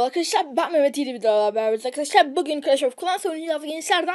Arkadaşlar ben Mehmet İyi bir daha beraberiz arkadaşlar. Bugün Clash of Clans oynayacağız gençlerden.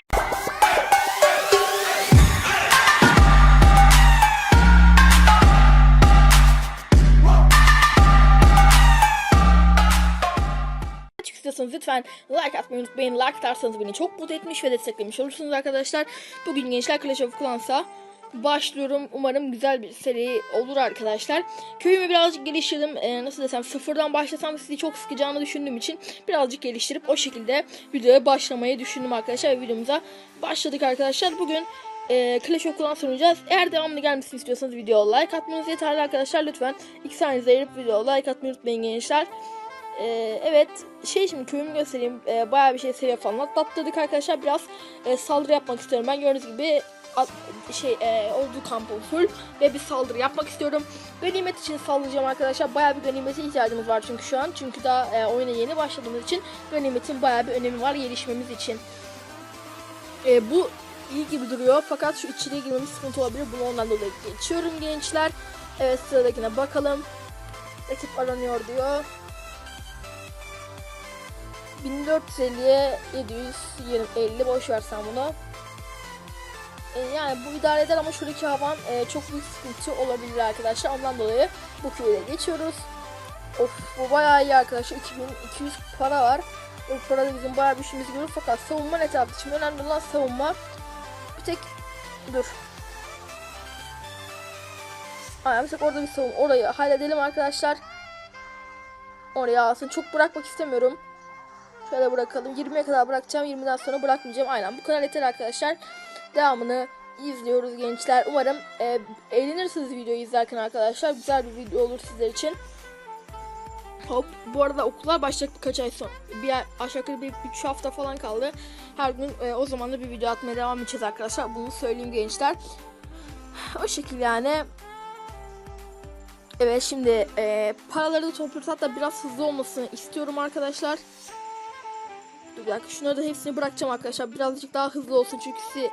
Açık istiyorsanız lütfen like atmayı unutmayın. Like atarsanız beni çok mutlu etmiş ve desteklemiş olursunuz arkadaşlar. Bugün gençler Clash of Clans'a başlıyorum. Umarım güzel bir seri olur arkadaşlar. Köyümü birazcık geliştirdim. Ee, nasıl desem sıfırdan başlasam sizi çok sıkacağını düşündüğüm için birazcık geliştirip o şekilde videoya başlamayı düşündüm arkadaşlar. Ve videomuza başladık arkadaşlar. Bugün e, Clash of Clans. Eğer devamlı gelmesini istiyorsanız videoya like atmanız yeterli arkadaşlar. Lütfen iki saniyenizi ayırıp videoya like atmayı unutmayın gençler. Ee, evet şey şimdi köyümü göstereyim. Ee, bayağı bir şey seviye falan atlattırdık arkadaşlar. Biraz e, saldırı yapmak istiyorum. Ben gördüğünüz gibi at, şey e, ordu kampım full ve bir saldırı yapmak istiyorum. Ganimet için saldıracağım arkadaşlar. Bayağı bir ganimete ihtiyacımız var çünkü şu an. Çünkü daha e, oyuna yeni başladığımız için ganimetin bayağı bir önemi var gelişmemiz için. E, bu iyi gibi duruyor fakat şu içeriye girmemiz sıkıntı olabilir. Bunu ondan dolayı geçiyorum gençler. Evet sıradakine bakalım. Rakip aranıyor diyor. 1450'ye 750 boş versen bunu. E, yani bu idare eder ama şuradaki havan e, çok büyük sıkıntı olabilir arkadaşlar. Ondan dolayı bu köyü de geçiyoruz. Of bu bayağı iyi arkadaşlar. 2200 para var. Bu para da bizim bayağı bir işimizi görür fakat savunma net yaptı. Şimdi önemli olan savunma. Bir tek dur. Aynen mesela orada bir savunma. Orayı halledelim arkadaşlar. Oraya alsın. Çok bırakmak istemiyorum. Şöyle bırakalım. 20'ye kadar bırakacağım. 20'den sonra bırakmayacağım. Aynen bu kadar yeter arkadaşlar. Devamını izliyoruz gençler. Umarım e, eğlenirsiniz videoyu izlerken arkadaşlar. Güzel bir video olur sizler için. Hop. Bu arada okullar başlayacak birkaç ay sonra. Bir aşağı yukarı bir 3 hafta falan kaldı. Her gün e, o zaman da bir video atmaya devam edeceğiz arkadaşlar. Bunu söyleyeyim gençler. O şekilde yani. Evet şimdi e, paraları da. Hatta biraz hızlı olmasını istiyorum arkadaşlar. Dur bir şunları da hepsini bırakacağım arkadaşlar. Birazcık daha hızlı olsun çünkü sizi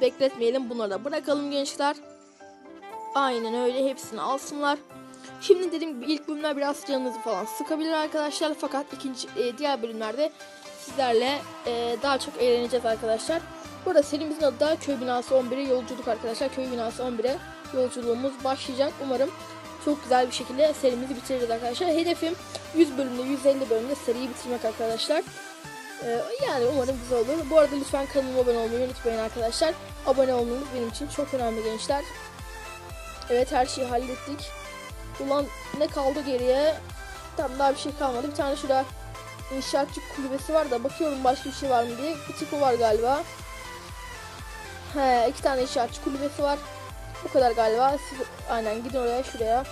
bekletmeyelim. Bunları da bırakalım gençler. Aynen öyle hepsini alsınlar. Şimdi dediğim gibi ilk bölümler biraz canınızı falan sıkabilir arkadaşlar. Fakat ikinci e, diğer bölümlerde sizlerle e, daha çok eğleneceğiz arkadaşlar. Burada serimizin adı da Köy Binası 11'e yolculuk arkadaşlar. Köy Binası 11'e yolculuğumuz başlayacak. Umarım çok güzel bir şekilde serimizi bitiririz arkadaşlar. Hedefim 100 bölümde 150 bölümde seriyi bitirmek arkadaşlar. Ee, yani umarım güzel olur. Bu arada lütfen kanalıma abone olmayı unutmayın arkadaşlar. Abone olmanız benim için çok önemli gençler. Evet her şeyi hallettik. Ulan ne kaldı geriye? Tam daha bir şey kalmadı. Bir tane şurada inşaatçı kulübesi var da bakıyorum başka bir şey var mı diye. Bir tık o var galiba. He iki tane inşaatçı kulübesi var. Bu kadar galiba. Siz aynen gidin oraya şuraya.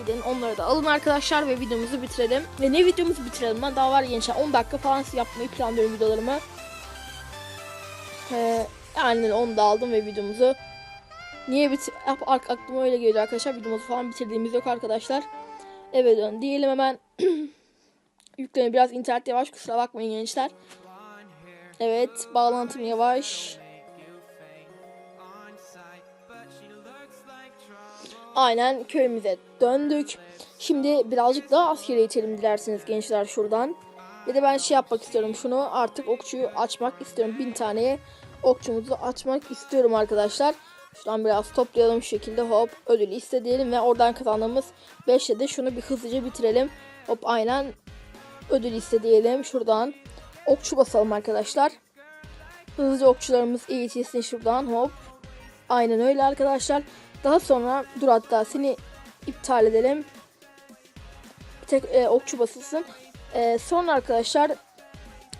Gidin onları da alın arkadaşlar ve videomuzu bitirelim. Ve ne videomuzu bitirelim lan daha var gençler 10 dakika falan yapmayı planlıyorum videolarımı. Ee, yani onu da aldım ve videomuzu niye bit Ak- ak- aklıma öyle geliyor arkadaşlar videomuzu falan bitirdiğimiz yok arkadaşlar. Eve dön diyelim hemen. Yükleme biraz internet yavaş kusura bakmayın gençler. Evet bağlantım yavaş. Aynen köyümüze döndük. Şimdi birazcık daha askere itelim dilerseniz gençler şuradan. Bir de ben şey yapmak istiyorum şunu artık okçuyu açmak istiyorum. Bin taneye okçumuzu açmak istiyorum arkadaşlar. Şuradan biraz toplayalım şu şekilde hop ödülü isteyelim ve oradan kazandığımız 5'le de şunu bir hızlıca bitirelim. Hop aynen ödül isteyelim şuradan. Okçu basalım arkadaşlar. Hızlıca okçularımız eğitilsin şuradan hop. Aynen öyle arkadaşlar. Daha sonra dur hatta seni iptal edelim. Tek e, okçu basılsın. E, sonra arkadaşlar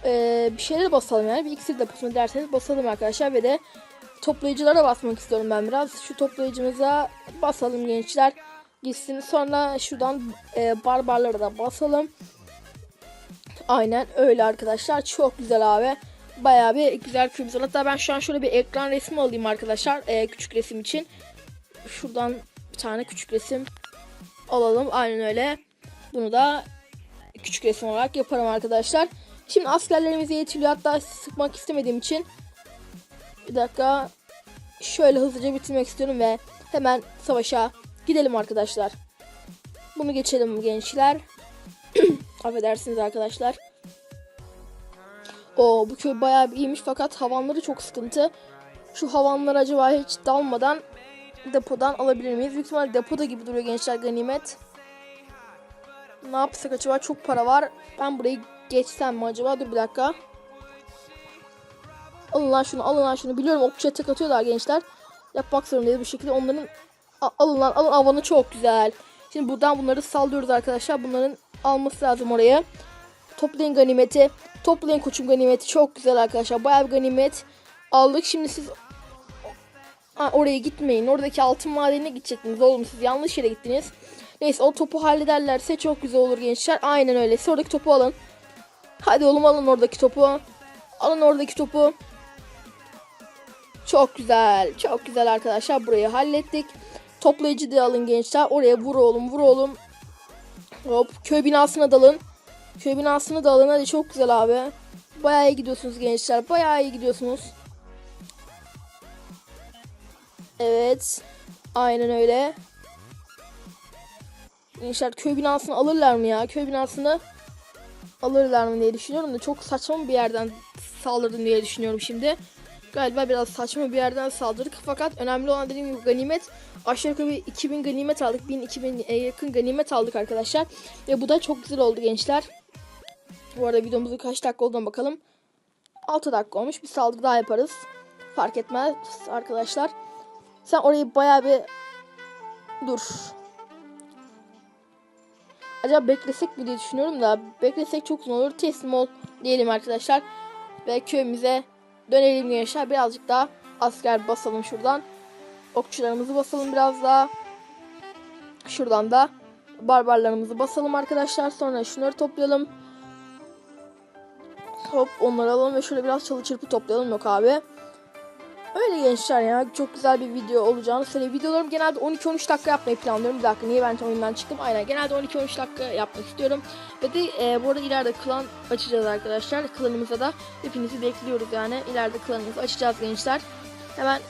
e, bir şeyler basalım yani. Bir iksir deposuna derseniz basalım arkadaşlar. Ve de toplayıcılara basmak istiyorum ben biraz. Şu toplayıcımıza basalım gençler. Gitsin. Sonra şuradan e, barbarlara da basalım. Aynen öyle arkadaşlar. Çok güzel abi. Bayağı bir güzel var. Hatta ben şu an şöyle bir ekran resmi alayım arkadaşlar. e, küçük resim için. Şuradan bir tane küçük resim alalım. Aynen öyle. Bunu da küçük resim olarak yaparım arkadaşlar. Şimdi askerlerimize yetiliyor. Hatta sıkmak istemediğim için bir dakika şöyle hızlıca bitirmek istiyorum ve hemen savaşa gidelim arkadaşlar. Bunu geçelim gençler. Affedersiniz arkadaşlar. O bu köy bayağı bir iyiymiş fakat havanları çok sıkıntı. Şu havanları acaba hiç dalmadan depodan alabilir miyiz? Büyük ihtimalle depoda gibi duruyor gençler ganimet. Ne yapsak acaba? Çok para var. Ben burayı geçsem mi acaba? Dur bir dakika. Alın lan şunu, alın lan şunu. Biliyorum okçuya tek atıyorlar gençler. Yapmak zorundayız bu şekilde. Onların alın lan, alın havanı çok güzel. Şimdi buradan bunları sallıyoruz arkadaşlar. Bunların alması lazım oraya. Toplayın ganimeti. Toplayın koçum ganimeti. Çok güzel arkadaşlar. Bayağı bir ganimet aldık. Şimdi siz ha, oraya gitmeyin. Oradaki altın madenine gidecektiniz oğlum. Siz yanlış yere gittiniz. Neyse o topu hallederlerse çok güzel olur gençler. Aynen öyle. Oradaki topu alın. Hadi oğlum alın oradaki topu. Alın oradaki topu. Çok güzel. Çok güzel arkadaşlar. Burayı hallettik. Toplayıcı da alın gençler. Oraya vur oğlum vur oğlum. Hop köy binasına dalın. Köy binasına dalın. Hadi çok güzel abi. Bayağı iyi gidiyorsunuz gençler. Bayağı iyi gidiyorsunuz. Evet. Aynen öyle. Gençler köy binasını alırlar mı ya? Köy binasını alırlar mı diye düşünüyorum da çok saçma bir yerden saldırdım diye düşünüyorum şimdi. Galiba biraz saçma bir yerden saldırdık fakat önemli olan dediğim gibi ganimet aşağı yukarı bir 2000 ganimet aldık. 1000-2000 yakın ganimet aldık arkadaşlar. Ve bu da çok güzel oldu gençler. Bu arada videomuzun kaç dakika olduğuna bakalım. 6 dakika olmuş. Bir saldırı daha yaparız. Fark etmez arkadaşlar. Sen orayı bayağı bir dur. Acaba beklesek mi diye düşünüyorum da beklesek çok uzun olur. Teslim ol diyelim arkadaşlar. Ve köyümüze dönelim gençler. Birazcık daha asker basalım şuradan. Okçularımızı basalım biraz daha. Şuradan da barbarlarımızı basalım arkadaşlar. Sonra şunları toplayalım. Hop onları alalım ve şöyle biraz çalı çırpı toplayalım yok abi. Öyle gençler ya çok güzel bir video olacağını söyleyeyim. Videolarım genelde 12-13 dakika yapmayı planlıyorum. Bir dakika niye ben oyundan çıktım? Aynen genelde 12-13 dakika yapmak istiyorum. Ve de e, bu arada ileride klan açacağız arkadaşlar. Klanımıza da hepinizi bekliyoruz yani. İleride klanımızı açacağız gençler. Hemen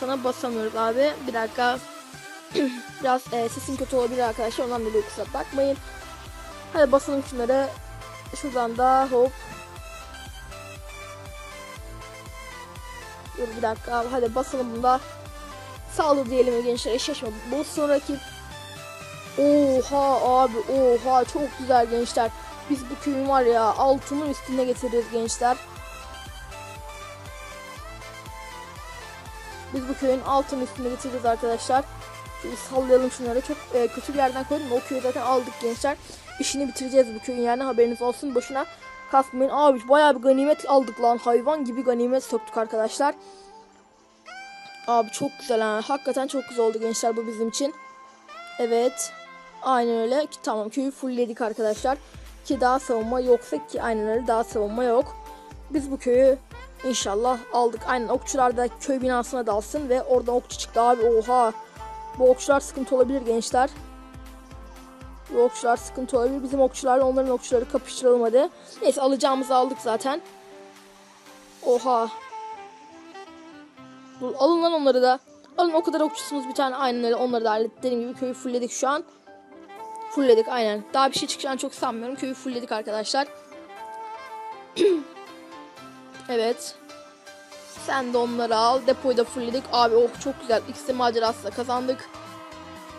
sana basamıyoruz abi. Bir dakika. Biraz e, sesim kötü olabilir arkadaşlar. Ondan dolayı kusura bakmayın. Hadi basalım şunları. Şuradan da hop. Dur bir dakika abi. Hadi basalım bunda. Sağlığı diyelim gençler. Eşleşme. Bu sonraki Oha abi oha çok güzel gençler. Biz bu köyün var ya altının üstüne getiririz gençler. Biz bu köyün altın üstüne getiririz arkadaşlar. Şimdi sallayalım şunları. Çok e, kötü bir yerden koydum. O köyü zaten aldık gençler. İşini bitireceğiz bu köyün yani haberiniz olsun. Boşuna kasmayın. Abi bayağı bir ganimet aldık lan. Hayvan gibi ganimet söktük arkadaşlar. Abi çok güzel ha. Hakikaten çok güzel oldu gençler bu bizim için. Evet. Aynen öyle. Tamam köyü fullledik arkadaşlar. Ki daha savunma yoksa ki aynen öyle daha savunma yok. Biz bu köyü inşallah aldık. Aynen okçular da köy binasına dalsın ve oradan okçu çıktı abi. Oha. Bu okçular sıkıntı olabilir gençler. Okçular sıkıntı olabilir. Bizim okçularla onların okçuları kapıştıralım hadi. Neyse alacağımızı aldık zaten. Oha. Dur, alın lan onları da. Alın o kadar okçusunuz bir tane aynen öyle onları da hallettik. Dediğim gibi köyü fullledik şu an. Fullledik aynen. Daha bir şey çıkacağını çok sanmıyorum. Köyü fullledik arkadaşlar. evet. Sen de onları al. Depoyu da fullledik. Abi oh çok güzel. İkisi macerası da kazandık.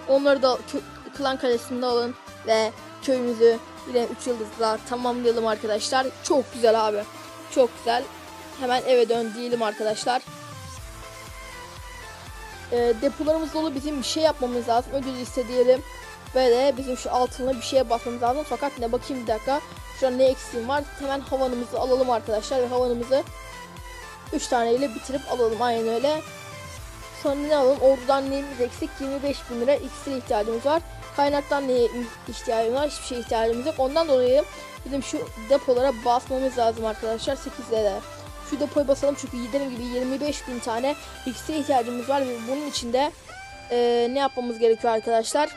Onları da klan kalesinde alın. Ve köyümüzü yine 3 yıldızla tamamlayalım arkadaşlar. Çok güzel abi. Çok güzel. Hemen eve dön diyelim arkadaşlar. E, depolarımız dolu bizim bir şey yapmamız lazım. Ödül isteyelim. Ve de bizim şu altına bir şeye basmamız lazım. Fakat ne bakayım bir dakika. Şu an ne eksiğim var. Hemen havanımızı alalım arkadaşlar. Ve havanımızı 3 taneyle bitirip alalım. Aynen öyle. Sonra ne alalım? Ordudan neyimiz eksik? 25 bin lira iksir ihtiyacımız var. Kaynaktan neye ihtiyacımız var? Hiçbir şeye ihtiyacımız yok. Ondan dolayı bizim şu depolara basmamız lazım arkadaşlar. 8'de de. Şu depoyu basalım çünkü dediğim gibi 25 bin tane iksir ihtiyacımız var ve bunun içinde e, ne yapmamız gerekiyor arkadaşlar?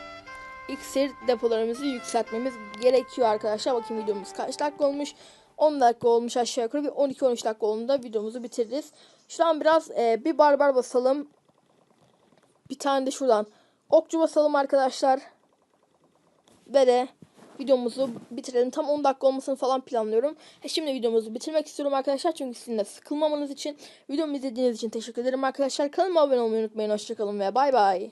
İksir depolarımızı yükseltmemiz gerekiyor arkadaşlar. Bakayım videomuz kaç dakika olmuş? 10 dakika olmuş aşağı yukarı bir 12-13 dakika olduğunda videomuzu bitiririz. Şuradan biraz e, bir barbar basalım. Bir tane de şuradan okçu basalım arkadaşlar. Ve de videomuzu bitirelim. Tam 10 dakika olmasını falan planlıyorum. E şimdi videomuzu bitirmek istiyorum arkadaşlar. Çünkü sizin de sıkılmamanız için videomu izlediğiniz için teşekkür ederim arkadaşlar. Kanalıma abone olmayı unutmayın. Hoşçakalın ve bay bay.